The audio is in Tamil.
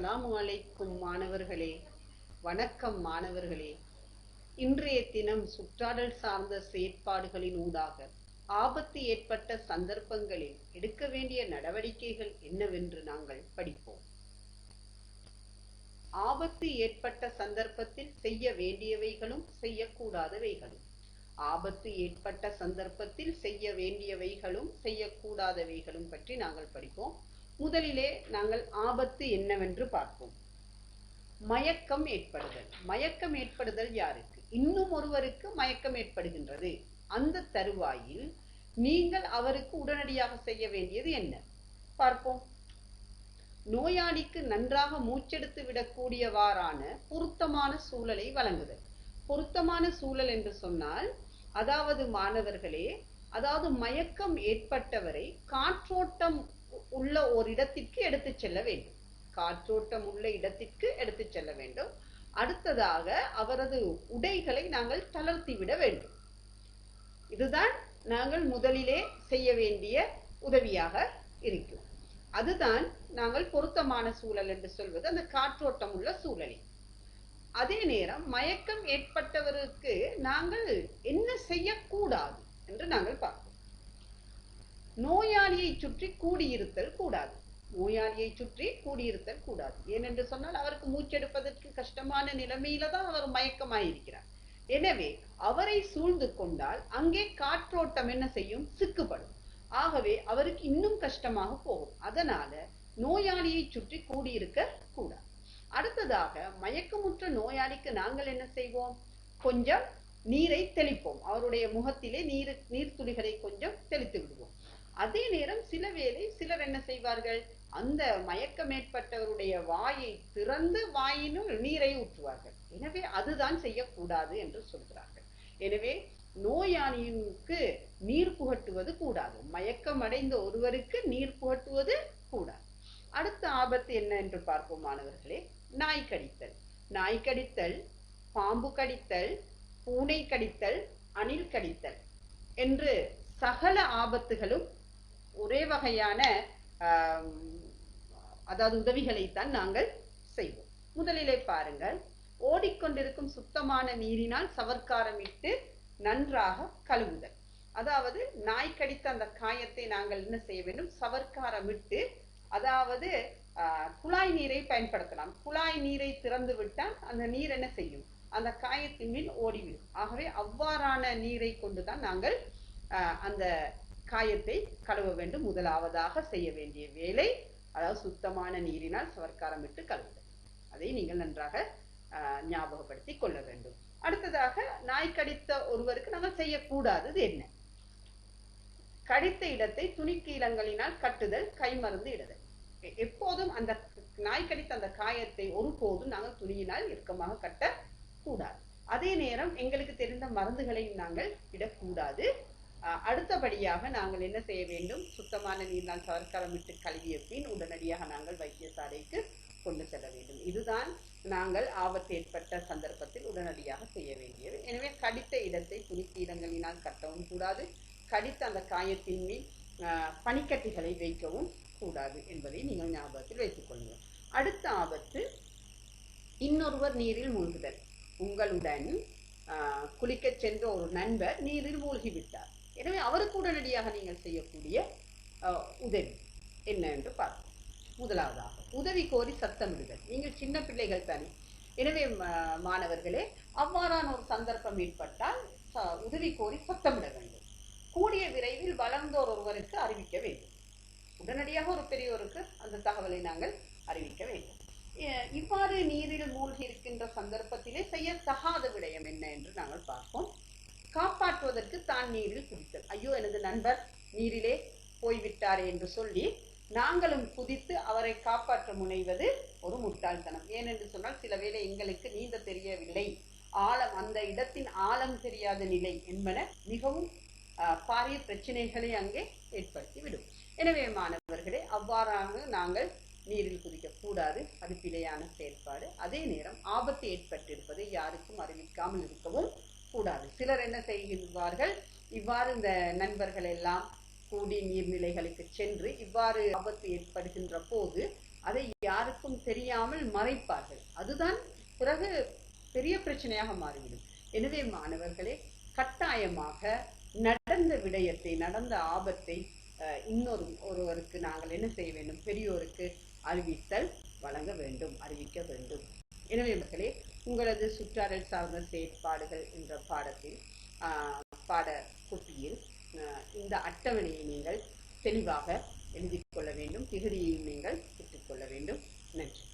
அஸ்ஸலாம் அலைக்கும் மாணவர்களே வணக்கம் மாணவர்களே. இன்றைய தினம் சுற்றாடல் சார்ந்த செயற்பாடுகளின் ஊடாக ஆபத்து ஏற்பட்ட சந்தர்ப்பங்களில் எடுக்க வேண்டிய நடவடிக்கைகள் என்னவென்று நாங்கள் படிப்போம். ஆபத்து ஏற்பட்ட சந்தர்ப்பத்தில் செய்ய வேண்டியவைகளும் செய்யக்கூடாதவைகளும். ஆபத்து ஏற்பட்ட சந்தர்ப்பத்தில் செய்ய வேண்டியவைகளும் செய்யக்கூடாதவைகளும் பற்றி நாங்கள் படிப்போம். முதலிலே நாங்கள் ஆபத்து என்னவென்று பார்ப்போம். மயக்கம் ஏற்படுதல். மயக்கம் ஏற்படுதல் யாருக்கு? இன்னும் ஒருவருக்கு மயக்கம் ஏற்படுகின்றது. அந்த தருவாயில் நீங்கள் அவருக்கு உடனடியாக செய்ய வேண்டியது என்ன? பார்ப்போம். நோயாளிக்கு நன்றாக மூச்செடுத்து விடக்கூடியவாறான பொருத்தமான சூழலை வழங்குதல். பொருத்தமான சூழல் என்று சொன்னால் அதாவது மாணவர்களே அதாவது மயக்கம் ஏற்பட்டவரை காற்றோட்டம் உள்ள ஒரு இடத்திற்கு எடுத்துச் செல்ல வேண்டும். காற்றோட்டம் உள்ள இடத்திற்கு எடுத்து செல்ல வேண்டும். அடுத்ததாக அவரது உடைகளை நாங்கள் தளர்த்தி விட வேண்டும். இதுதான் நாங்கள் முதலிலே செய்ய வேண்டிய உதவியாக இருக்கும். அதுதான் நாங்கள் பொருத்தமான சூழல் என்று சொல்வது அந்த காற்றோட்டம் உள்ள சூழலில் அதே நேரம் மயக்கம் ஏற்பட்டவருக்கு நாங்கள் என்ன செய்யக்கூடாது என்று நாங்கள் பார்க்கிறோம் நோயாளியை சுற்றி கூடியிருத்தல் கூடாது. நோயாளியை சுற்றி கூடியிருத்தல் கூடாது. ஏனென்று சொன்னால் அவருக்கு மூச்செடுப்பதற்கு கஷ்டமான நிலைமையில தான் அவர் மயக்கமாயிருக்கிறார். எனவே அவரை சூழ்ந்து கொண்டால் அங்கே காற்றோட்டம் என்ன செய்யும்? சிக்குப்படும் ஆகவே அவருக்கு இன்னும் கஷ்டமாக போகும். அதனால நோயாளியை சுற்றி கூடியிருக்க கூடாது. அடுத்ததாக மயக்கமுற்ற நோயாளிக்கு நாங்கள் என்ன செய்வோம்? கொஞ்சம் நீரை தெளிப்போம். அவருடைய முகத்திலே நீர் நீர்த்துளிகளை கொஞ்சம் தெளித்து விடுவோம். அதே நேரம் சில வேளை சிலர் என்ன செய்வார்கள்? அந்த மயக்கம் ஏற்பட்டவருடைய வாயை திறந்து வாயினுள் நீரை ஊற்றுவார்கள். எனவே அதுதான் செய்யக்கூடாது என்று சொல்கிறார்கள். எனவே நோயாளிக்கு நீர் புகட்டுவது கூடாது. மயக்கம் அடைந்த ஒருவருக்கு நீர் புகட்டுவது கூடாது. அடுத்த ஆபத்து என்ன என்று பார்ப்போம் மாணவர்களே. நாய் கடித்தல். நாய் கடித்தல் பாம்பு கடித்தல் பூனை கடித்தல் அணில் கடித்தல் என்று சகல ஆபத்துகளும் ஒரே வகையான அதாவது உதவிகளைத்தான் நாங்கள் செய்வோம். முதலிலே பாருங்கள். ஓடிக்கொண்டிருக்கும் சுத்தமான நீரினால் சவர்க்காரமிட்டு நன்றாக கழுவுதல். அதாவது நாய் கடித்த அந்த காயத்தை நாங்கள் என்ன செய்ய வேண்டும்? சவர்க்காரமிட்டு அதாவது குழாய் நீரை பயன்படுத்தலாம். குழாய் நீரை திறந்து விட்டால் அந்த நீர் என்ன செய்யும்? அந்த காயத்தின் மீன் ஓடிவிடும். ஆகவே அவ்வாறான நீரை கொண்டுதான் நாங்கள் அந்த காயத்தை கழுவ வேண்டும். முதலாவதாக செய்ய வேண்டிய வேலை அதாவது சுத்தமான நீரினால் சவர்க்காரமிட்டு கழுவுதல். அதை நீங்கள் நன்றாக ஞாபகப்படுத்தி கொள்ள வேண்டும். அடுத்ததாக நாய் கடித்த ஒருவருக்கு நம்ம செய்யக்கூடாதது என்ன? கடித்த இடத்தை துணிக்கீழங்களினால் கட்டுதல் கை மருந்து இடுதல். எப்போதும் அந்த நாய் கடித்த அந்த காயத்தை ஒருபோதும் நாங்கள் துணியினால் இறுக்கமாக கட்ட கூடாது அதே நேரம் எங்களுக்கு தெரிந்த மருந்துகளையும் நாங்கள் இடக்கூடாது. அடுத்தபடியாக நாங்கள் என்ன செய்ய வேண்டும்? சுத்தமான நீரினால் சவர்க்காரமிட்டு கழுவிய பின் உடனடியாக நாங்கள் வைத்தியசாலைக்கு கொண்டு செல்ல வேண்டும். இதுதான் நாங்கள் ஆபத்து ஏற்பட்ட சந்தர்ப்பத்தில் உடனடியாக செய்ய வேண்டியது. எனவே கடித்த இடத்தை துணிக்கீடங்களினால் கட்டவும் கூடாது. கடித்த அந்த காயத்தின் மேல் பனிக்கட்டிகளை வைக்கவும் கூடாது என்பதை நீங்கள் ஞாபகத்தில் வைத்துக் கொள்ளுங்கள். அடுத்த ஆபத்து இன்னொருவர் நீரில் மூழ்குதல். உங்களுடன் குளிக்கச் சென்ற ஒரு நண்பர் நீரில் மூழ்கிவிட்டார். எனவே அவருக்கு உடனடியாக நீங்கள் செய்யக்கூடிய உதவி என்ன என்று பார்ப்போம். முதலாவதாக உதவி கோரி சத்தமிடுதல். நீங்கள் சின்ன பிள்ளைகள் தானே. எனவே மாணவர்களே அவ்வாறான ஒரு சந்தர்ப்பம் ஏற்பட்டால் உதவி கோரி சத்தமிட வேண்டும். கூடிய விரைவில் வளர்ந்தோர் ஒருவருக்கு அறிவிக்க வேண்டும். உடனடியாக ஒரு பெரியோருக்கு அந்த தகவலை நாங்கள் அறிவிக்க வேண்டும். இவ்வாறு நீரில் மூழ்கி இருக்கின்ற சந்தர்ப்பத்திலே செய்யத்தகாத விடயம் என்ன என்று நாங்கள் பார்ப்போம். காப்பாற்றுவதற்கு தான் நீரில் குதித்தல் ஐயோ எனது நண்பர் நீரிலே போய்விட்டாரே என்று சொல்லி நாங்களும் குதித்து அவரை காப்பாற்ற முனைவது ஒரு முட்டாள்தனம். ஏனென்று சொன்னால் சில வேளை எங்களுக்கு நீந்த தெரியவில்லை. ஆழம் அந்த இடத்தின் ஆழம் தெரியாத நிலை என்பன மிகவும் பாரிய பிரச்சனைகளை அங்கே ஏற்படுத்திவிடும். எனவே மாணவர்களே அவ்வாறாக நாங்கள் நீரில் குதிக்கக்கூடாது. அது பிழையான செயற்பாடு அதே நேரம் ஆபத்து ஏற்பட்டிருப்பதை யாருக்கும் அறிவிக்காமல் இருக்கவும் கூடாது. சிலர் என்ன செய்கின்றார்கள்? இவ்வாறு இந்த நண்பர்கள் எல்லாம் கூடி நீர்நிலைகளுக்கு சென்று இவ்வாறு ஆபத்து ஏற்படுகின்ற போது அதை யாருக்கும் தெரியாமல் மறைப்பார்கள். அதுதான் பிறகு பெரிய பிரச்சனையாக மாறிவிடும். எனவே மாணவர்களே கட்டாயமாக நடந்த விடயத்தை நடந்த ஆபத்தை அஹ், இன்னொரு ஒருவருக்கு நாங்கள் என்ன செய்ய வேண்டும்? பெரியோருக்கு அறிவித்தல் வழங்க வேண்டும் அறிவிக்க வேண்டும். எனவே மக்களே உங்களது சுற்றாடல் சார்ந்த செயற்பாடுகள் என்ற பாடத்தில் பாட குட்டியில் இந்த அட்டவணையை நீங்கள் தெளிவாக எழுதி கொள்ள வேண்டும். திகதியையும் நீங்கள் பெற்றுக்கொள்ள வேண்டும். நன்றி.